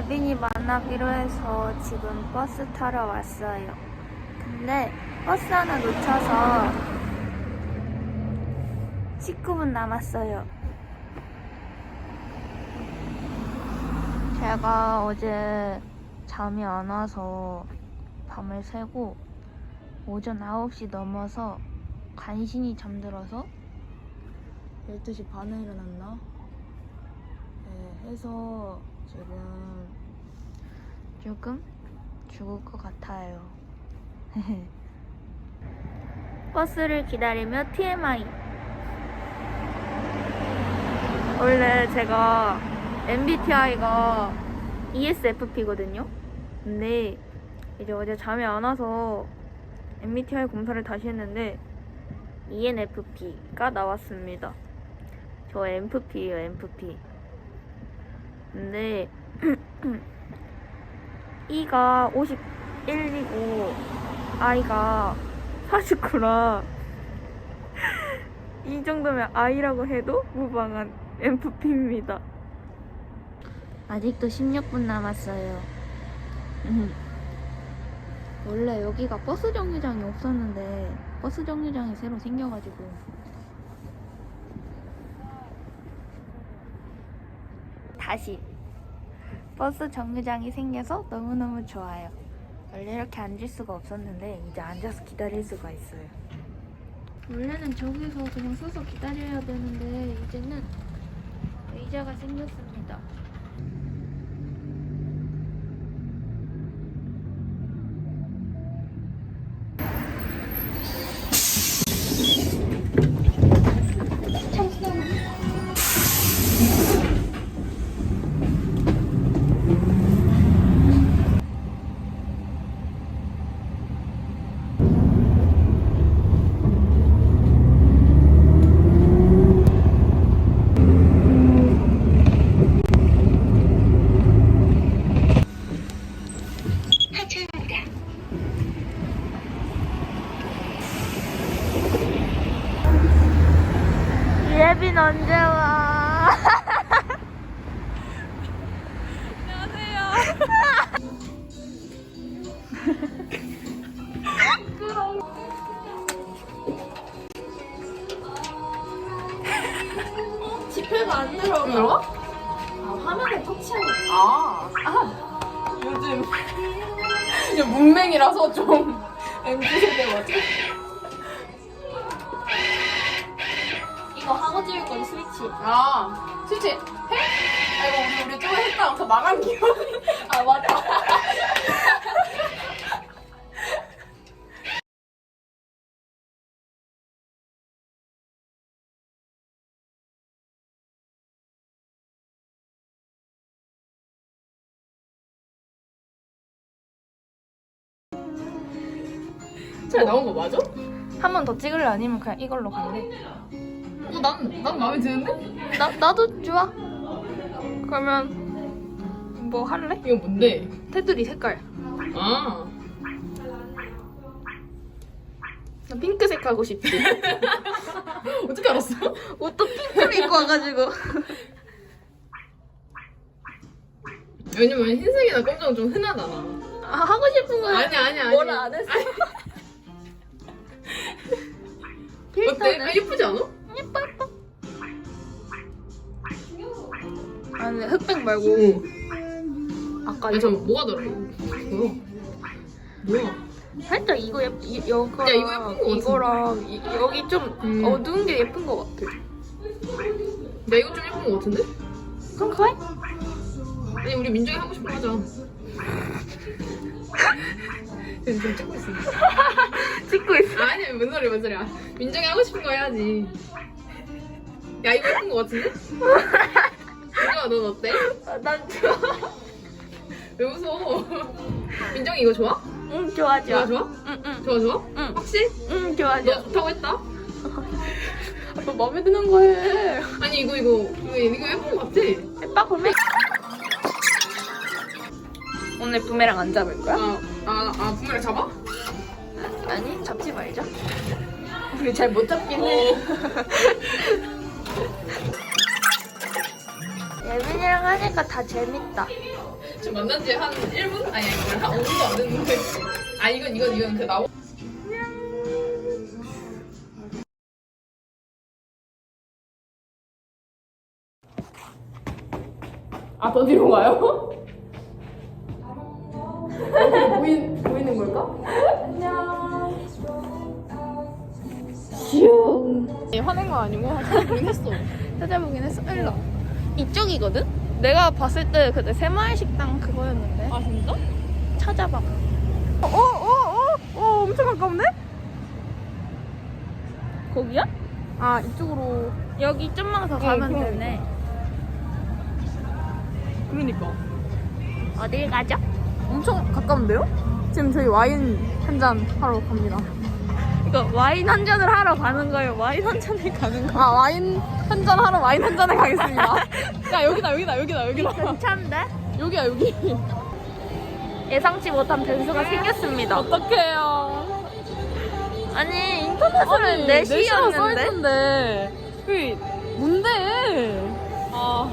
예빈이 만나기로 해서 지금 버스 타러 왔어요. 근데 버스 하나 놓쳐서 19분 남았어요. 제가 어제 잠이 안 와서 밤을 새고 오전 9시 넘어서 간신히 잠들어서 12시 반에 일어났나? 네, 해서 지금 조금 죽을 것 같아요. 버스를 기다리며 TMI. 원래 제가 MBTI가 ESFP거든요. 근데 이제 어제 잠이 안 와서 MBTI 검사를 다시 했는데 ENFP가 나왔습니다. 저 MFP예요, MFP. 근데 E가 51이고 I가 49라 이 정도면 I라고 해도 무방한 MFP입니다. 아직도 16분 남았어요. 원래 여기가 버스 정류장이 없었는데 버스 정류장이 새로 생겨가지고 다시 버스 정류장이 생겨서 너무너무 좋아요. 원래 이렇게 앉을 수가 없었는데 이제 앉아서 기다릴 수가 있어요. 원래는 저기서 그냥 서서 기다려야 되는데 이제는 의자가 생겼습니다. 지폐가 안 들어가. 아, 화면에 터치하는 아, 아. 요즘 요즘 문맹이라서 좀 MZ 세대 맞아. 이거 하고 찍을 건 스위치. 아, 스위치 해? 아이고 우리 우리 좀 했다. 그 망한 기억이. 아 맞아. 잘 나온 거 맞아? 한 번 더 찍을래 아니면 그냥 이걸로 갈래? 어, 난, 난 마음에 드는데? 나 나도 좋아. 그러면 뭐 할래? 이거 뭔데? 테두리 색깔. 아. 나 핑크색 하고 싶지. 어떻게 알았어? 옷도 핑크로 입고 와가지고. 왜냐면 흰색이나 검정 은 좀 흔하잖아. 아, 하고 싶은 거야. 아니, 아니, 아니. 뭐라 안 했어. 어때? 아, 필터는 예쁘지 않아? 예뻐 예뻐. 아니 흑백 말고 응. 아까 이거 잠깐 뭐가 들어? 뭐야? 뭐야? 살짝 이거 예쁘 이, 여기랑 야, 이거 예쁜 거 같은데? 이거랑 이, 여기 좀 음. 어두운 게 예쁜 거 같아. 야, 이거 좀 예쁜 거 같은데? 그럼 그래? 아니, 우리 민정이 하고 싶은 거 하자. 지금 찍고 있어. 찍고 있어. 아니, 뭔 소리야, 뭔 소리야. 민정이 하고 싶은 거 해야지. 야, 이거 예쁜 거 같은데? 민정아, 넌 어때? 아, 난 좋아. 왜 웃어? 민정이 이거 좋아? 응 좋아 좋아, 좋아. 좋아? 응 응 좋아, 좋아? 응. 확실? 응 좋아 너 좋아. 좋다고 했다? 아, 너 마음에 드는 거 해. 아니, 이거, 이거, 이거, 이거 예쁜 거 같아. 예뻐 그러면. 오늘 부메랑 안 잡을 거야? 아, 아, 아, 잡아? 아니 잡지 말자. 근데 잘못 잡긴 해. 예빈이랑 하니까 다 재밌다. 지금 만난 지 한 1분? 아니, 아니, 한 5분도 안 됐는데. 아, 이건, 이건, 이건 그 나오. 아, 더 뒤로 가요? 어디 보이, 보이는 걸까? 슝. 얘 화낸 거 아니고 찾아보긴 했어. 찾아보긴 했어. 일로. 이쪽이거든? 내가 봤을 때 그때 새마을 식당 그거였는데. 아, 진짜? 찾아봐. 어, 어, 어, 어, 엄청 가까운데? 거기야? 아, 이쪽으로. 여기 좀만 더 가면 그럼. 되네. 그러니까. 어딜 가죠? 엄청 가까운데요? 지금 저희 와인 한 잔 하러 갑니다. 이거 와인 한 잔을 하러 가는 거예요. 와인 한 잔을 가는 거. 아, 와인 한 잔 하러 와인 한 잔에 가겠습니다. 야, 여기다, 여기다, 여기다, 여기다. 괜찮은데? 여기야, 여기. 예상치 못한 변수가 생겼습니다. 어떡해요. 아니 인터넷은 4시였는데 써있는데. 그, 뭔데? 아,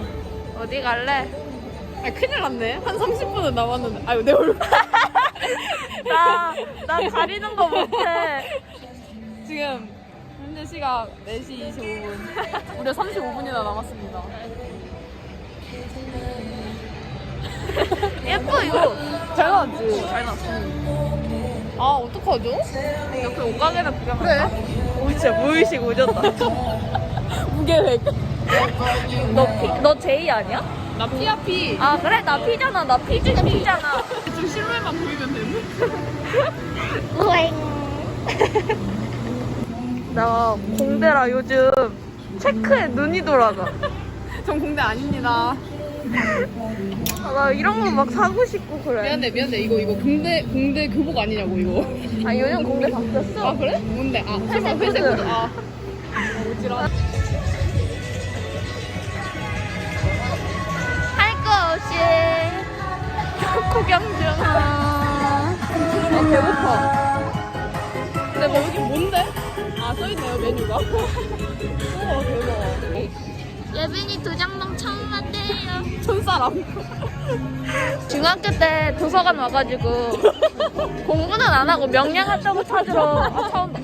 어디 갈래? 아, 큰일 났네. 한 30분은 남았는데. 아유, 내 얼굴. 나, 나 가리는 거 못해. 지금 현재 시각 4시 25분. 무려 35분이나 남았습니다. 예뻐 이거. 잘 나왔지? 잘 나왔어. 아, 어떡하죠? 옆에 옷가게나 구경. 그래. 오 진짜 무의식 오졌다. 무계획. 너 피, 너 제이 아니야? 나 피야 피. 아 그래 나 피잖아. 나피 중에 피잖아. 좀 실루엣만 보이면 되는? 우엥. 나 공대라 요즘 체크에 눈이 돌아가. 전 공대 아닙니다. 아, 나 이런 거 막 사고 싶고 그래. 미안해, 미안해. 이거, 이거 공대, 공대 교복 아니냐고, 이거. 아 요즘 공대 바뀌었어. 아, 그래? 뭔데? 아, 회색 설마 회색 코트. 코트. 아. 오지라. 할거 없이 구경 중. 아, 배고파. 근데 뭐 여기 뭔데? 아, 써있네요, 메뉴가. 우와, 대박. 예빈이 도장동 처음 왔대요. 천사람. 중학교 때 도서관 와가지고 공부는 안 하고 명량한다고 찾으러 아, 처음 봐.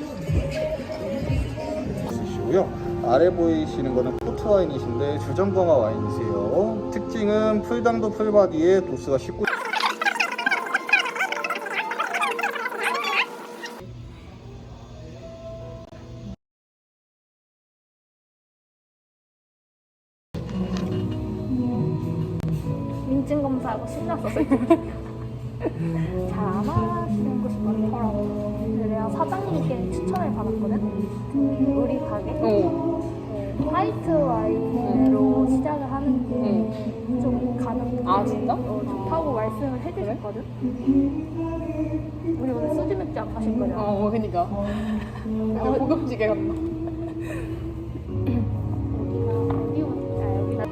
시고요. 아래 보이시는 거는 포트 와인이신데 주정강화 와인이세요. 특징은 풀당도 풀바디에 도수가 19. 해주셨거든. 우리 오늘 소주 맥주 안 마실 거잖아. 어, 그니까. 약간 고급지게.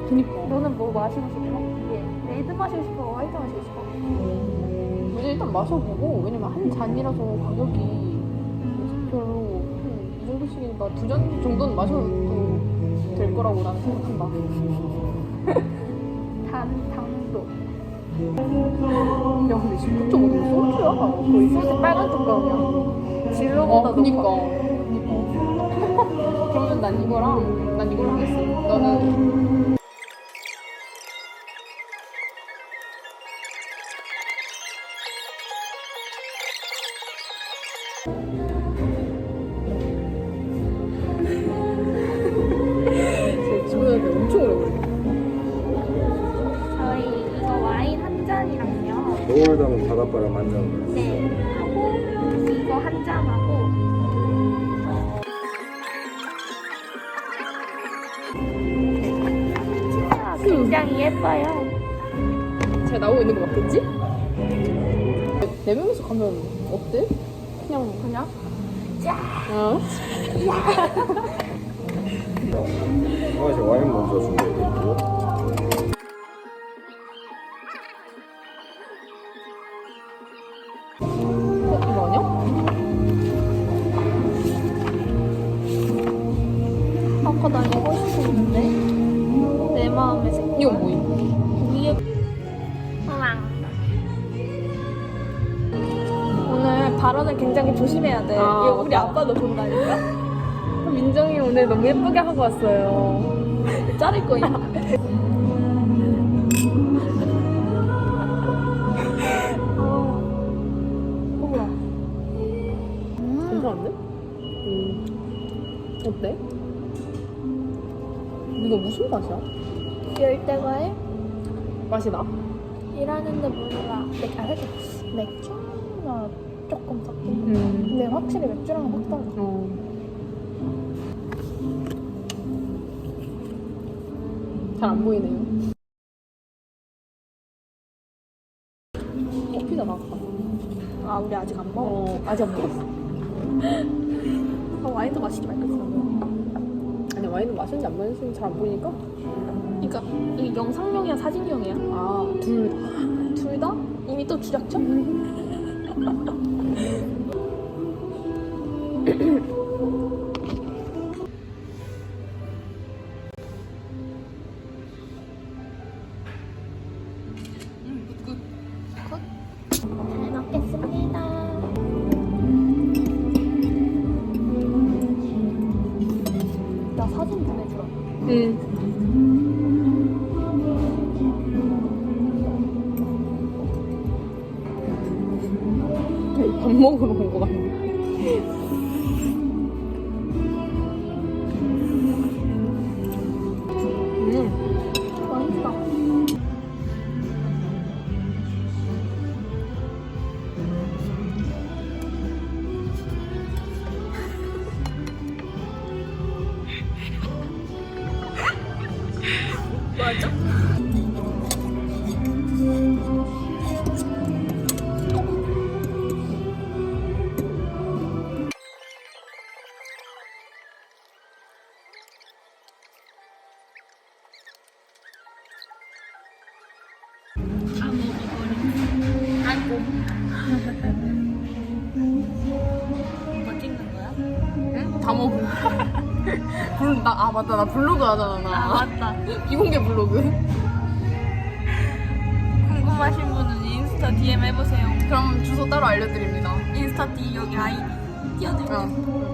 그니까. 너는 뭐 마시고 싶어? 예. 레드 마시고 싶어? 화이트 마시고 싶어? 뭐지 일단 마셔보고 왜냐면 한 잔이라서 가격이 별로 이 정도씩이니까 두잔 정도는 마셔도 될 거라고 나는 생각한다. 단, 당도. 야 근데 19.5도 소주야? 거의 소주 빨간 뚜껑이야. 어 진로보다 그니까. 높아. 그니까. 그러면 난 이거랑 난 이걸로 하겠어. 너는 나오고 있는 거 맞겠지? 네 명이서 가면 어때? 그냥 그냥 어? 어, 이제 와인 먼저 준비해 아빠도 본다니까. 민정이 오늘 너무 예쁘게 하고 왔어요. 자를 거야. 음, 괜찮은데? 음. 어때? 이거 무슨 맛이야? 열대과일 맛이 나? 일하는데 몰라. 맥, 아, 살짝 맥주나 조금 섞인. 음. 근데 확실히 맥주랑 확 달라. 어. 잘안 보이네요. 어, 피자 나왔다. 아, 우리 아직 안 먹어. 어, 아직 안 먹었어. 아, 와인도 마시지 말겠어. 아니, 와인은 마시는지 안 마시는지 잘 안 보이니까? 그러니까 이게 영상용이야, 사진용이야? 아, 둘 다. 둘 다? 이미 또 주작쳐? 보내주라. 응. 맞다. 나 블로그 하잖아, 나. 아 맞다. 비공개 블로그. 궁금하신 분은 인스타 DM 해보세요. 그럼 주소 따로 알려드립니다. 인스타 D 여기 아이디 띄워드릴게요. 어.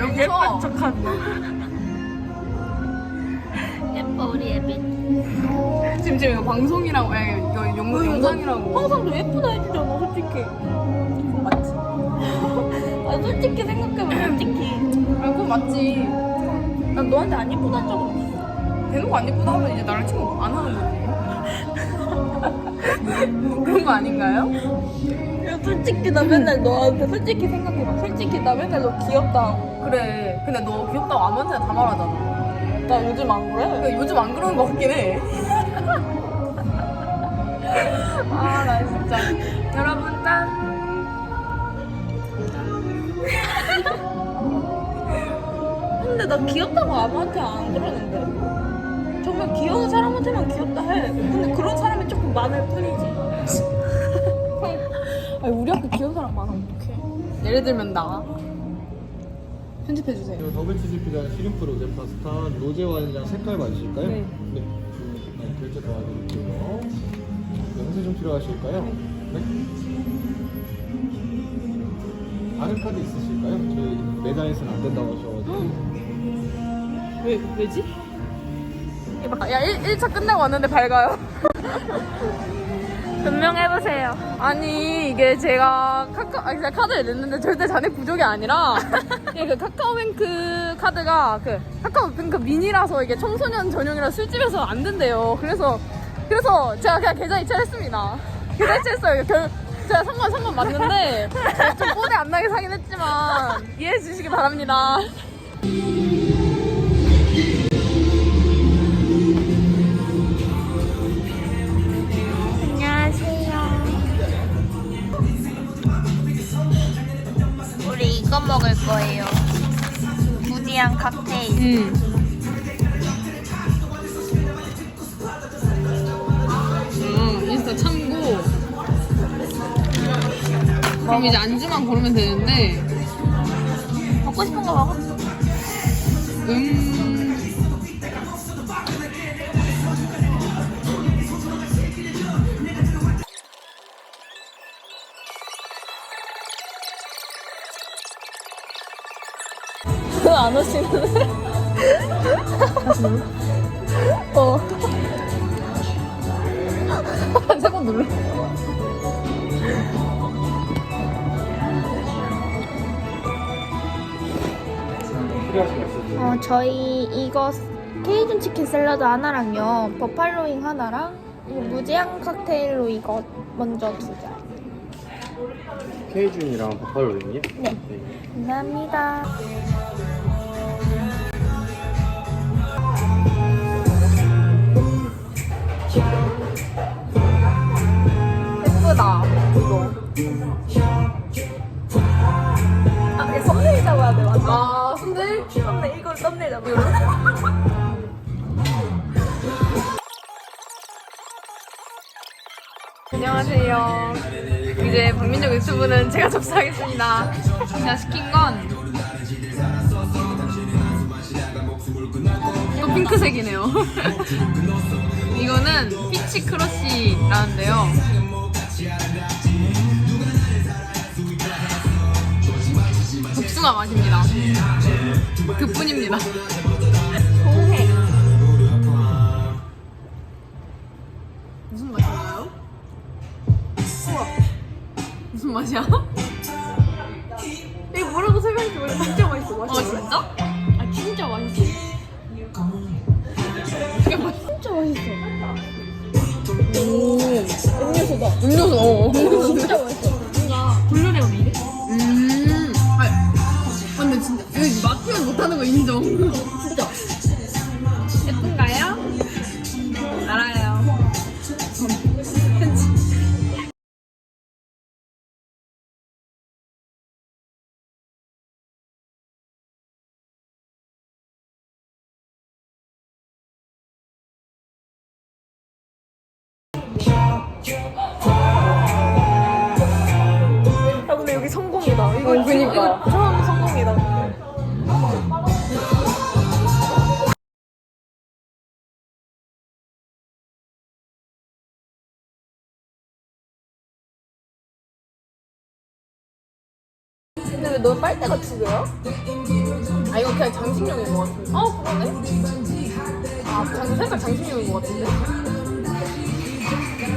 여기서. 예쁜 척한다. 예뻐 우리 예빈. 지금 지금 이거 방송이라고, 야, 이거 영, 영상이라고. 항상 너 예쁘다 해주잖아 솔직히. 맞지? 아 솔직히 생각해보면 솔직히. 아, 그건 맞지. 난 너한테 안 예쁘다는 적은 없어. 대놓고 안 예쁘다 하면 이제 나랑 친구 안 하는 거지. 그런 거 아닌가요? 야, 솔직히 나 맨날 너한테 솔직히 생각해봐. 솔직히 나 맨날 너 귀엽다 하고. 그래. 근데 너 귀엽다고 아무한테나 다 말하잖아. 나 요즘 안 그래? 근데 요즘 안 그러는 거 같긴 해. 아, 나 진짜. 여러분, 짠. 근데 나 귀엽다고 아무한테 안 그러는데. 정말 귀여운 사람한테만 귀엽다 해. 근데 그런 사람이 조금 많을 뿐이지. 아니, 우리 학교 귀여운 사람 많아. 어떡해. 예를 들면 나. 편집해 주세요. 그리고 더블 치즈 피자, 시림프 로제 파스타, 로제 와인이랑 색깔 맞으실까요? 네. 네. 네, 결제 도와드릴게요. 네, 홍세 좀 필요하실까요? 네. 아는 카드 있으실까요? 저희 매장에서는 안 된다고 하셔가지고. 왜, 왜지? 야, 1, 1차 끝내고 왔는데 밝아요. 변명해보세요. 아니, 이게 제가 카카, 아니, 제가 카드를 냈는데 절대 잔액 부족이 아니라, 이게 그 카카오뱅크 카드가 그 카카오뱅크 미니라서 이게 청소년 전용이라 술집에서 안 된대요. 그래서, 그래서 제가 그냥 계좌 이체했습니다. 계좌 이체했어요. 결, 제가 상관 상관 맞는데, 좀 뽀대 안 나게 사긴 했지만, 이해해 주시기 바랍니다. 이거 먹을 거예요. 부디안 칵테일. 음. 음, 인스타 참고. 그럼 이제 안주만 고르면 되는데 먹고 싶은 거 먹어. 음 안 오시는데? 어. 한 세 번 눌러 필요하신 거 있으세요? 어, 저희 이거 케이준 치킨 샐러드 하나랑요. 버팔로잉 하나랑 이거 무제한 칵테일로 이거 먼저 두 잔. 케이준이랑 버팔로잉이요? 네. 감사합니다. 예쁘다 이거 아, 이거 썸네일 잡아야 돼, 맞아. 아 근데 썸네일, 이걸 썸네일 잡아야 돼. 안녕하세요. 이제 박민정 유튜브는 제가 접수하겠습니다. 제가 시킨 건 또 핑크색이네요. 이거는 피치 크러쉬라는데요. 복숭아 맛입니다. 그뿐입니다. 공해. 무슨 맛이야? 이거 뭐라고 설명할지. 진짜 맛있어. 아 진짜? 아 진짜 맛있어. 맛있어. 진짜 맛있어. 오. 음료수다. 음료수. 어. 진짜 맛있어. 뭔가 블루레몬 이래? 근데 왜너 빨대가 두 개야? 아 이거 그냥 장식용인 것 같은데. 어, 그러네. 아 장, 색깔 장식용인 것 같은데.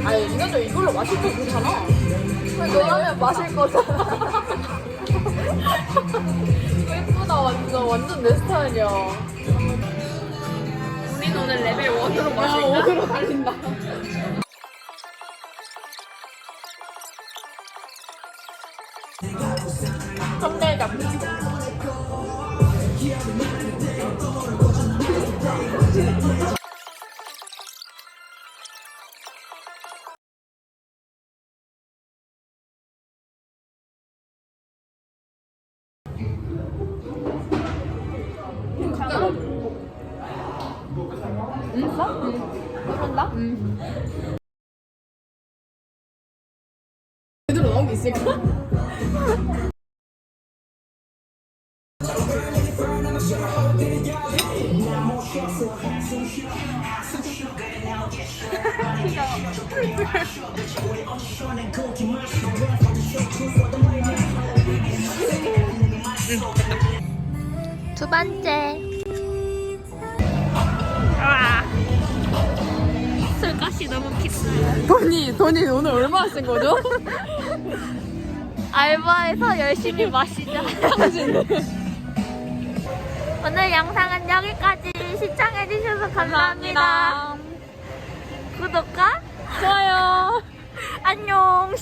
아니 이거저 이걸로 마실 거 그렇잖아. 너라면 마실 거잖아. 예쁘다 완전 완전 내 스타일이야. 우린 오늘 레벨 1으로 야 어디로 달린다. 제대로 나온 게 있을까? 두 번째. 와. 술값이 너무 비싸요. 돈이 돈이 오늘 얼마나 쓴 거죠? 알바해서 열심히 마시자. 오늘 영상은 여기까지 시청해주셔서 감사합니다. 구독과 좋아요. 안녕.